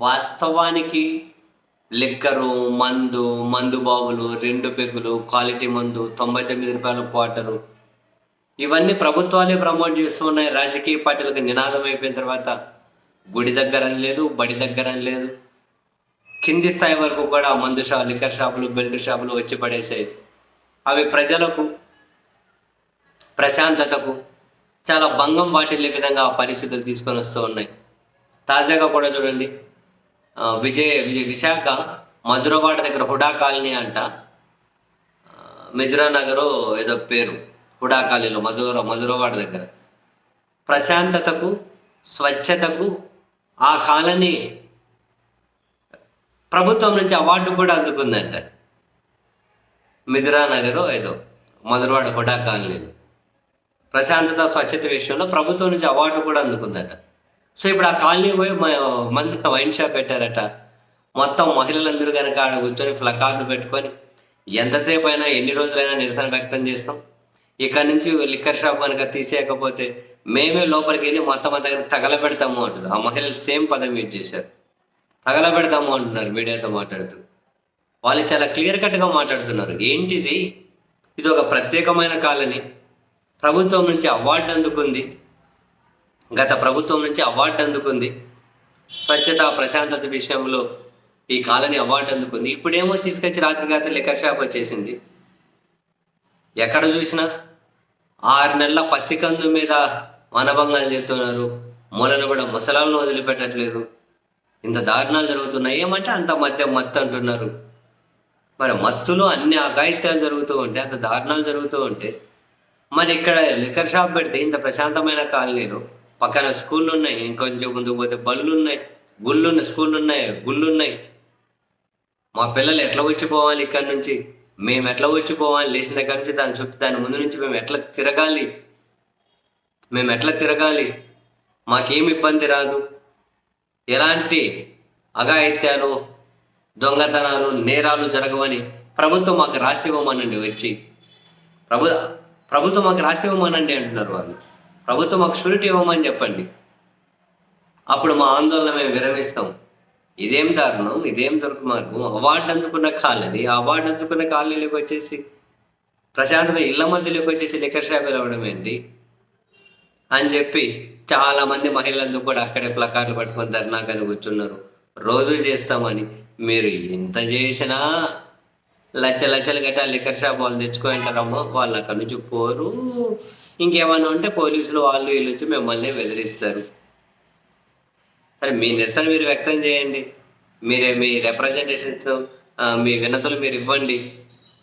వాస్తవానికి లిక్కరు మందు మందు బాగులు రెండు పెగులు క్వాలిటీ మందు తొంభై తొమ్మిది రూపాయల క్వార్టరు. ఇవన్నీ ప్రభుత్వాలే ప్రమోట్ చేస్తూ ఉన్నాయి. రాజకీయ పార్టీలకు నినాదం అయిపోయిన తర్వాత గుడి దగ్గర లేదు బడి దగ్గర అని లేదు. కింది స్థాయి వరకు కూడా మందు షాప్ లిక్కర్ షాపులు బెల్ట్ షాపులు వచ్చి పడేసాయి. అవి ప్రజలకు ప్రశాంతతకు చాలా భంగం వాటిల్లే విధంగా పరిస్థితులు తీసుకొని వస్తూ ఉన్నాయి. తాజాగా కూడా చూడండి విజయ్ విజయ్ విశాఖ మధురవాడ దగ్గర హుడా కాలనీ అంట. మిథురా నగరు ఏదో పేరు హుడా కాలనీలో మధుర మధురవాడ దగ్గర. ప్రశాంతతకు స్వచ్ఛతకు ఆ కాలనీ ప్రభుత్వం నుంచి అవార్డు కూడా అందుకుందంట. మిథురా నగరు ఏదో మధురవాడ హుడా కాలనీలో. ప్రశాంతత స్వచ్ఛత విషయంలో ప్రభుత్వం నుంచి అవార్డు కూడా అందుకుందట. సో ఇప్పుడు ఆ కాలనీ పోయి మ- వైన్ షాప్ పెట్టారట. మొత్తం మహిళలందరూ కనుక ఆడ కూర్చొని ఫ్లకార్డు పెట్టుకొని ఎంతసేపు అయినా ఎన్ని రోజులైనా నిరసన వ్యక్తం చేస్తాం. ఇక్కడ నుంచి లిక్కర్ షాప్ కనుక తీసేయకపోతే మేమే లోపలికి వెళ్ళి మొత్తం అంతా తగల పెడతాము అంటున్నారు. ఆ మహిళలు సేమ్ పదం యూజ్ చేశారు. తగలబెడతాము అంటున్నారు మీడియాతో మాట్లాడుతూ. వాళ్ళు చాలా క్లియర్ కట్గా మాట్లాడుతున్నారు. ఏంటిది? ఇది ఒక ప్రత్యేకమైన కాలనీ. ప్రభుత్వం నుంచి అవార్డు అందుకుంది. గత ప్రభుత్వం నుంచి అవార్డు అందుకుంది. స్వచ్ఛత ప్రశాంతత విషయంలో ఈ కాలనీ అవార్డు అందుకుంది. ఇప్పుడేమో తీసుకొచ్చి రాత్రి రాత్రి లిక్కర్ షాప్ వచ్చేసింది. ఎక్కడ చూసినా ఆరు నెలల పసికందు మీద వనభంగాలు చేస్తున్నారు. మూలను కూడా ముసలాలను వదిలిపెట్టట్లేదు. ఇంత దారుణాలు జరుగుతున్నాయి. ఏమంటే అంత మధ్య మత్తు అంటున్నారు. మరి మత్తులో అన్ని అఘాయిత్యాలు జరుగుతూ ఉంటే అంత దారుణాలు జరుగుతూ ఉంటే మరి ఇక్కడ లిక్కర్ షాప్ పెడితే ఇంత ప్రశాంతమైన కాలనీలో పక్కన స్కూళ్ళు ఉన్నాయి ఇంకొంచెం ముందుకు పోతే బళ్ళు ఉన్నాయి గుళ్ళు ఉన్నాయి స్కూళ్ళు ఉన్నాయి గుళ్ళు ఉన్నాయి మా పిల్లలు ఎట్లా వచ్చిపోవాలి ఇక్కడ నుంచి? మేము ఎట్లా వచ్చిపోవాలి లేచిన దగ్గర నుంచి దాని చుట్టూ దాని ముందు నుంచి మేము ఎట్లా తిరగాలి? మేము ఎట్లా తిరగాలి? మాకేం ఇబ్బంది రాదు. ఎలాంటి అఘాయిత్యాలు దొంగతనాలు నేరాలు జరగవని ప్రభుత్వం మాకు రాసి ఇవ్వమనండి వచ్చి. ప్రభు ప్రభుత్వం మాకు రాసి ఇవ్వమనండి అంటున్నారు వాళ్ళు. ప్రభుత్వం మాకు షూరిటీ ఇవ్వమని చెప్పండి. అప్పుడు మా ఆందోళన మేము విరమిస్తాం. ఇదేం దారుణం? ఇదేం దుర్మార్గం? అవార్డు అందుకున్న కాలనీ అవార్డు అందుకున్న కాలనీలోకి వచ్చేసి ప్రశాంతమైన ఇళ్ళ మధ్యలోకి వచ్చేసి లిక్కర్ షాపులు అవ్వడం ఏంటి? అని చెప్పి చాలా మంది మహిళలందరూ కూడా అక్కడే ప్లకార్లు పట్టుకొని ధర్నాకని కూర్చున్నారు. రోజు చేస్తామని. మీరు ఎంత చేసినా లచ్చ లచ్చలు గట్టా లిక్కర్ షాప్ వాళ్ళు తెచ్చుకుంటారమ్మో వాళ్ళు అక్కడ నుంచి పోరు. ఇంకేమన్నా ఉంటే పోలీసులు వాళ్ళు వీళ్ళు వచ్చి మిమ్మల్ని బెదిరిస్తారు. సరే మీ నిరసన మీరు వ్యక్తం చేయండి. మీరే మీ రిప్రజెంటేషన్స్ మీ వినతులు మీరు ఇవ్వండి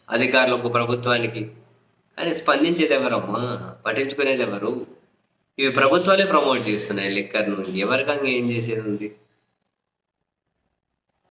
అధికారులకు ప్రభుత్వానికి. కానీ స్పందించేది ఎవరమ్మా? పట్టించుకునేది ఎవరు? ఇవి ప్రభుత్వాలే ప్రమోట్ చేస్తున్నాయి లిక్కర్ను ఎవరికంగా ఏం చేసేది ఉంది?